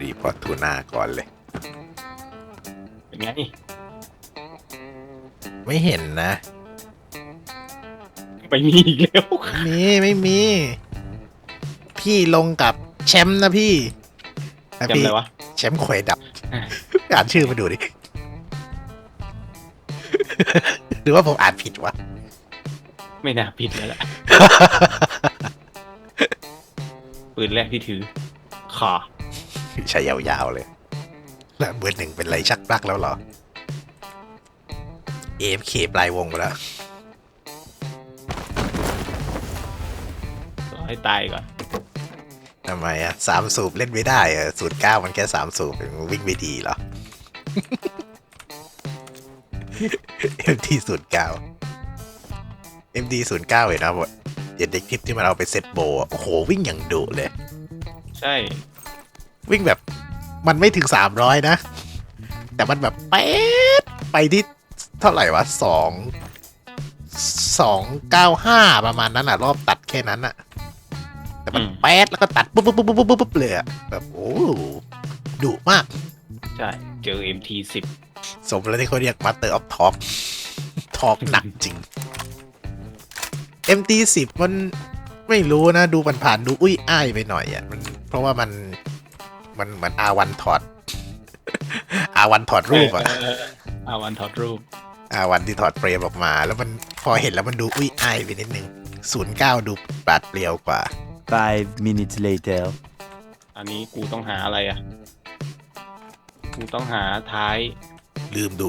รีพอร์ตทูน่าก่อนเลย เป็นไงไม่เห็นนะ ไปมีอีกแล้วไม่มี ไม่มี พี่ลงกับแชมป์นะพี่นะจำพี่อะไรวะ แชมป์ควยดับอะอ่านชื่อมาดูดิ หรือว่าผมอ่านผิดวะ ไม่น่าผิดแล้วแหละปืนแรกที่ถือขา ใช้ยาวๆเลยแล้วเบอร์หนึ่งเป็นไรชักปลักแล้วเหรอ AFK ปลายวงไปแล้วรอให้ตายก่อนทำไมอะสามสูบเล่นไม่ได้เหรอะสูตรเก้ามันแค่สามสูบมันวิ่งไม่ดีเหรอ MD ศูนย์เก้า MD ศูนย์เก้าเห็นนะว่าเห็นในคลิปที่มันเอาไปเซตโบว์อะโอ้โหวิ่งอย่างดุเลย ใช่ วิ่งแบบมันไม่ถึงสามร้อยนะ แต่มันแบบเป๊ะไปที่เท่าไหร่วะสองสองเก้าห้าประมาณนั้นอะ รอบตัดแค่นั้นอะ แต่มันแป๊ดแล้วก็ตัดปุ๊บปุ๊บปุ๊บปุ๊บปุ๊บเลยอะแบบโอ้ดุมาก ใช่ เจอ MT10 สมแล้วที่เขาเรียก Master of Talk Talk หนักจริง MT10 มันไม่รู้นะ ดูผ่านๆดูอุ้ยอ้ายไปหน่อยอะมันเพราะว่ามัน มันเหมือน R1 ถอด R1 ถอดรูปอะเอาวันถอดรูป R1 ที่ถอดเฟรมออกมา แล้วมันพอเห็นแล้วมันดูอุ้ยอ้ายไปนิดนึง09ดูปราดเปรียวกว่า Five minutes later. อันนี้กูต้องหาอะไรอะ กูต้องหาท้าย ลืมดู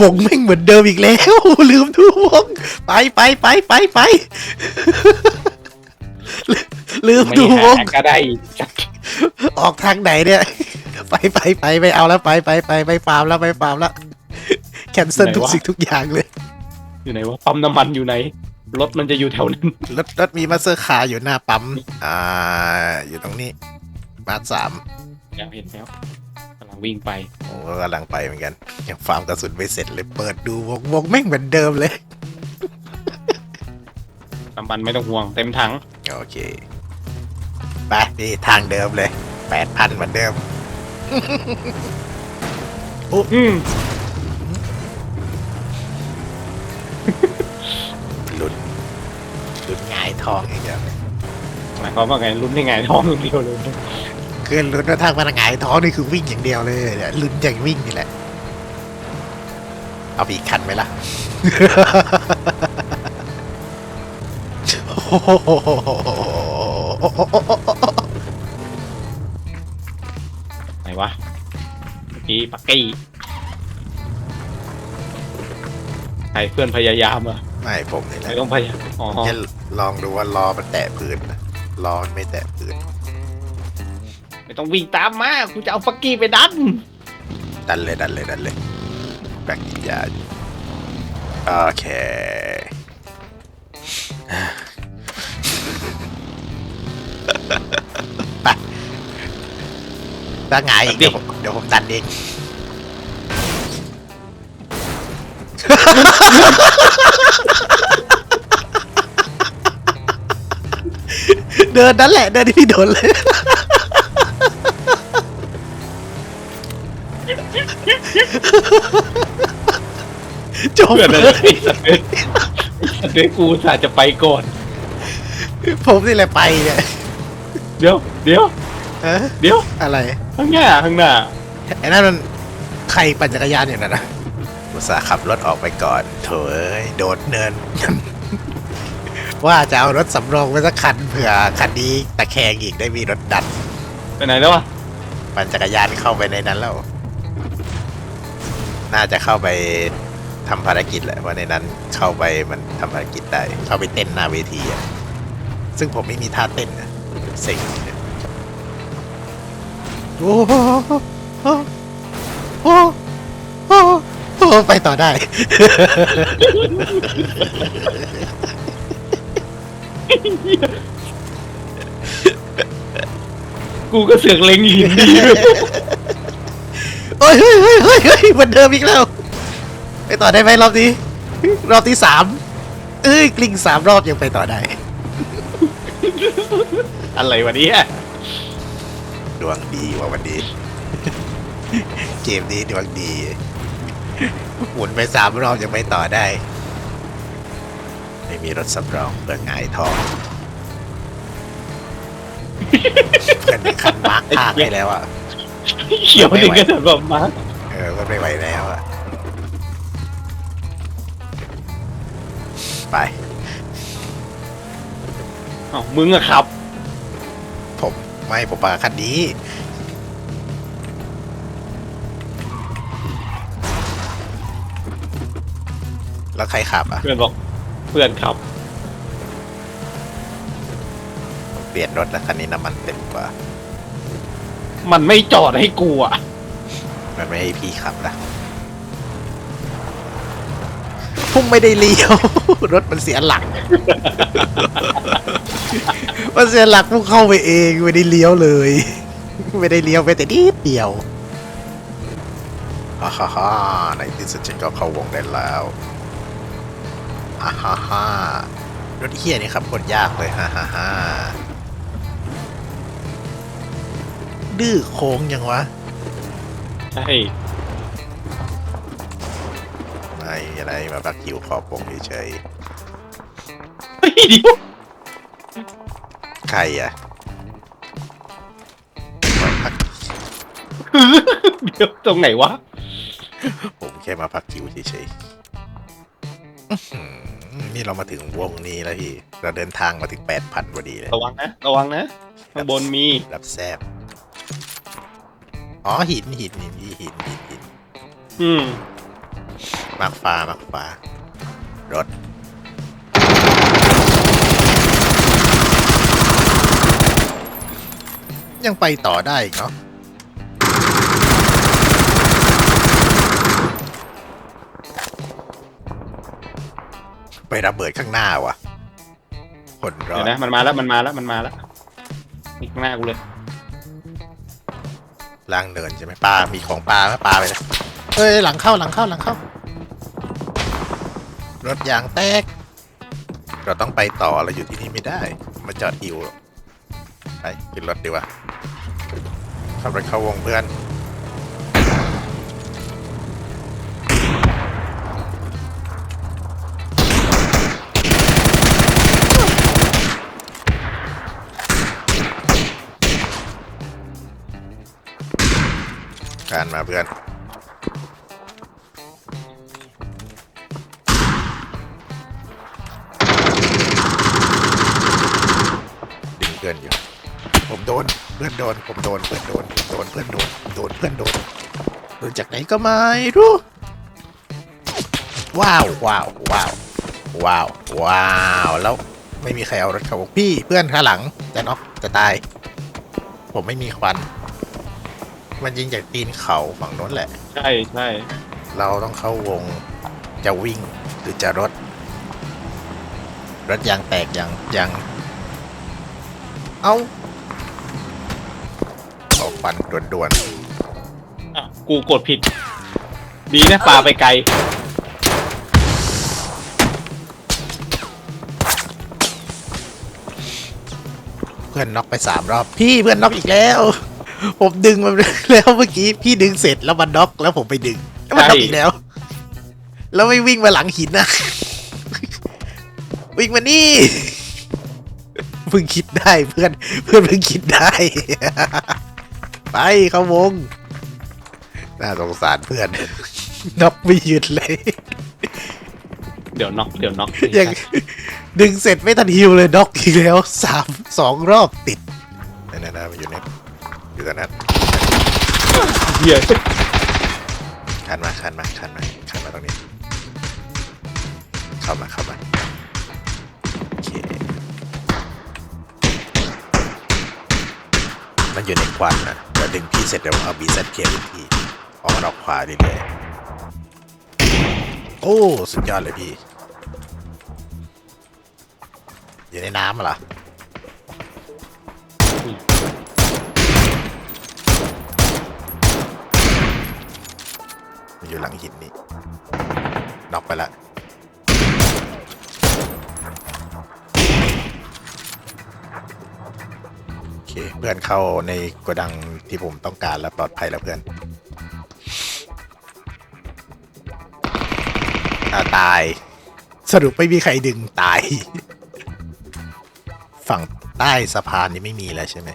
วงแม่งเหมือนเดิมอีกแล้ว ลืมดูวง ไปไปไปไปไป ลืมไม่ดูวหางก็ได้จัดออกทางไหนเนี่ย ไปไปไปไปเอาแล้วไปไปไปไปฟาร์มแล้วไปฟาร์มแล้วแคนเซิลทุกสิ่งทุกอย่างเลยอยู่ไหนวะปั๊มน้ำมันอยู่ไหนรถมันจะอยู่แถวนั้นรถรถมีมาสเตอร์คาร์อยู่หน้าปั๊มอ่าอยู่ตรงนี้มาสามอยากเห็นแล้วกำลังวิ่งไปโอ้กำลังไปเหมือนกันยังฟาร์มกระสุนไม่เสร็จเลยเปิดดูวงวงแม่งเหมือนเดิมเลยน้ำมันไม่ต้องห่วงเต็มถังโอเค ไปนี่ทางเดิมเลยแปดพันเหมือนเดิม อืมลุ้นลุ้นหงายทองอีกแล้วหมายความว่าไงลุ้นยังไงท้องอย่างเดียวเลยคือลุ้นว่าทางมันหงายท้องนี่คือวิ่งอย่างเดียวเลยเนี่ยลุ้นอย่างวิ่งนี่แหละ เอาไปอีกคันไหมล่ะไห วะเมื่อกี้ปักกี้ใครเพื่อนพยายามอะไม่ผมนี่แหละไม่ต้องพยายามอ๋อแค่ลองดูว่าล้อมันแตะพื้นนะล้อมันไม่แตะพื้นไม่ต้องวิ่งตามมากูจะเอาปักกี้ไปดันดันเลยดันเลยดันเลยแบกกินยาอยู่โอเคไป ถ้าไงายอีกเดี๋ยวผมเดี๋ยวผมดันเองเดินนั่นแหละเดินที่พี่โดนเลยจบเพื่อนอะไรไอ้สัตว์เอ้ยไอ้สัตว์เอ้ยกูสาจะไปก่อน ผมนี่แหละไปเนี่ย เดี๋ยว เดี๋ยว ฮะเดี๋ยวอะไรข้างหน้าข้างหน้าไอ้นั่นมันใครปั่นจักรยานอย่างนั้นนะอุตส่าห์ขับรถออกไปก่อนโถเอ้ยโดดเนิน ว่าจะเอารถสำรองไว้สักคันเผื่อคันนี้ตะแคงอีกได้มีรถดันไปไหนแล้ววะปั่นจักรยานเข้าไปในนั้นแล้ว น่าจะเข้าไปทำภารกิจแหละว่าในนั้นเข้าไปมันทำภารกิจได้ เข้าไปเต้นหน้าเวทีอะซึ่งผมไม่มีท่าเต้นนะเซ็งเนี่ย โอ้โหโอ้โหโอ้โหโอ้โหไปต่อได้ กูก็เสือกเล็งหินดีด้วยโอ้ยเฮ้ยเฮ้ยเฮ้ยเฮ้ยเหมือนเดิมอีกแล้ว ไปต่อได้ไหมรอบนี้ รอบที่สามเอ้ยกลิ้งสามรอบยังไปต่อได้ อะไรวะเนี่ย ดวงดีว่ะวันนี้ เกมนี้ดวงดี หมุนไปสามรอบยังไม่ต่อได้ ไม่มีรถสำรองเบื่อหงายทองเพื่อนมีคันมาร์กภาคให้แล้วอะ เขียวถึงกระโดดแบบมาเออก็ไม่ไหวแล้วอะ ไป เอ้ามึงอะครับผม ไม่ผมมาคันนี้แล้วใครขับอะ เพื่อนบอกเพื่อนขับ เปลี่ยนรถแล้วคันนี้น้ำมันเต็มกว่า มันไม่จอดให้กูอะมันไม่ให้พี่ขับนะพุ่งไม่ได้เลี้ยว รถมันเสียหลัก มันเสียหลักพุ่งเข้าไปเองไม่ได้เลี้ยวเลย ไม่ได้เลี้ยวไปแต่นิดเดียวฮ่าฮ่าฮ่าในที่สุดฉันก็เข้าวงได้แล้วอ่าฮ่าฮ่ารถเฮียนี่ขับโคตรยากเลยฮ่าฮ่าฮ่าดื้อโค้งยังวะใช่ไม่มีอะไรมาพักคิวขอบวงเฉยเฮ้ยเดี๋ยวๆ ใครอะมาพักเดี๋ยวตรงไหนวะ ผมแค่มาพักคิวเฉยๆอื้อหือนี่เรามาถึงวงนี้แล้วพี่ เราเดินทางมาถึงแปดพันพอดีเลย ระวังนะ ระวังนะ ข้างบนมีรับแซบอ๋อหินหินหินหินหินหินหินอืมมักฟ้ามักฟ้ารถ ยังไปต่อได้อีกเนาะไประเบิดข้างหน้าว่ะคนรอเดี๋ยวดนะมันมาแล้วมันมาแล้วมันมาแล้วนี่ข้างหน้ากูเลยล่างเนินใช่ไหมปลา มีของปลาไหมปลาไปเลยเอ้ยหลังเข้าหลังเข้าหลังเข้า รถยางแตก เราต้องไปต่อเราอยู่ที่นี่ไม่ได้ มาจอดฮิวหรอก ไปขึ้นรถดีกว่าขับรถเข้าวงเพื่อนการมาเพื่อนดึงเพื่อนอยู่ ผมโดน เพื่อนโดน ผมโดน เพื่อนโดนผมโดน เพื่อนโดนผมโดน เพื่อนโดน โดนจากไหนก็ไม่รู้ ว้าว ว้าว ว้าว ว้าว ว้าว แล้วไม่มีใครเอารถเขาบอกพี่ เพื่อนข้างหลัง จะน็อกจะตาย ผมไม่มีควัน มันยิงจากตีนเขาฝั่งโน้นแหละ ใช่ใช่เราต้องเข้าวง จะวิ่งหรือจะรถ รถยางแตกยังยัง เอาเอา ฟันด่วนอะกูกดผิด ดีนะปลาไปไกล ๆ เพื่อนน็อกไปสามรอบ พี่เพื่อนน็อกอีกแล้ว ผมดึงมันแล้วเมื่อกี้พี่ดึงเสร็จแล้วมันน็อกแล้วผมไปดึงแล้วมันน็อกอีกแล้ว แล้วไม่วิ่งมาหลังหินนะ วิ่งมานี่เพิ่งคิดได้เพื่อนเพื่อนเพิ่งคิดได้ ไปเข้าวง น่าสงสารเพื่อน น็อกไม่หยุดเลย เดี๋ยวน็อกเดี๋ยวน็อกยังดึงเสร็จไม่ทันฮิวเลยน็อกอีกแล้วสามสองรอบติดนั่นนะมันอยู่เนี่ยอยู่ตรงนั้นเหี้ยคันมาคันมาคันมาคันมาตรงนี้ เข้ามาเข้ามาโอเคมันอยู่ในควันนะเดึงพี่เสร็จเดี๋ยวเอาบีเซตเคลียร์พี่ออกมาออกขวาเรื่อยโอ้สุดยอดเลยพี่ อยู่ในน้ำเหรอมันอยู่หลังหินนี่น็อกไปละ เคเคเพื่อนเข้าในโกดังที่ผมต้องการแล้วปลอดภัยแล้วเพื่อนอาตาย สรุปไม่มีใครดึงตาย ฝั่งใต้สะพานนี่ไม่มีแล้วใช่ไหม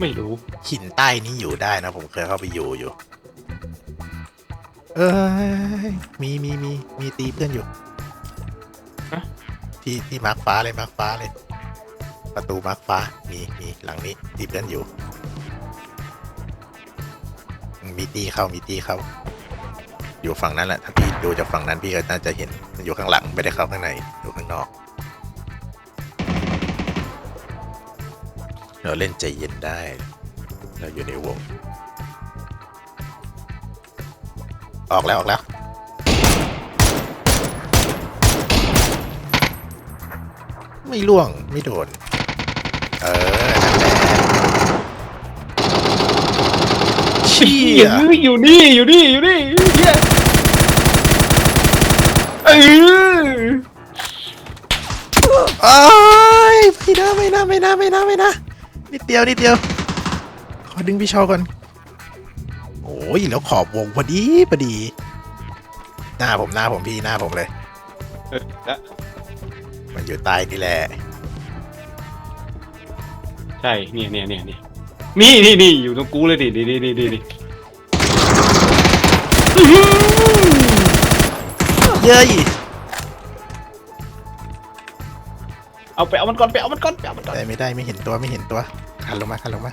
ไม่รู้ หินใต้นี้อยู่ได้นะ ผมเคยเข้าไปอยู่อยู่ เอ้ยมีมีมีมีตีเพื่อนอยู่ ฮะ ที่ที่มาร์คฟ้าเลยมาร์คฟ้าเลย ประตูมาร์คฟ้า มีมีหลังนี้ตีเพื่อนอยู่ มีตีเข้ามีตีเข้า อยู่ฝั่งนั้นแหละถ้าพี่ดูจากฝั่งนั้นพี่ก็น่าจะเห็นมันอยู่ข้างหลังไม่ได้เข้าข้างในอยู่ข้างนอกเราเล่นใจเย็นได้ เราอยู่ในวง ออกแล้วออกแล้วไม่ล่วง ไม่โดน ออนั่นแหละเชี่เหี้ยยอยู่นี่อยู่นี่อยู่นี่เหี้ยเออโอ้ยไม่นะไม่นะไม่นะไม่นะไม่นะนิดเดียวนิดเดียว ขอดึงพี่ชอก่อน โอ้ยแล้วขอบวงพอดีพอดี หน้าผมหน้าผมพี่หน้าผมเลยเออแล้วมันอยู่ใต้นี่แหละใช่เนี่ยเนี่ยเนี่ยเนี่ยนี่นี่นี่อยู่ตรงกูเลยดิดิดิดิดิดิเย้ยเอาไปเอามันก่อนไปเอามันก่อนไปเอามันก่อนได้ไม่ได้ไม่เห็นตัวไม่เห็นตัวคันลงมาคันลงมา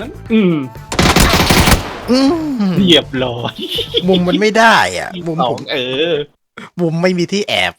นั้นอืมอืมเรียบร้อยมุมมันไม่ได้อะมุมสอผงมเออ มุมไม่มีที่แอบ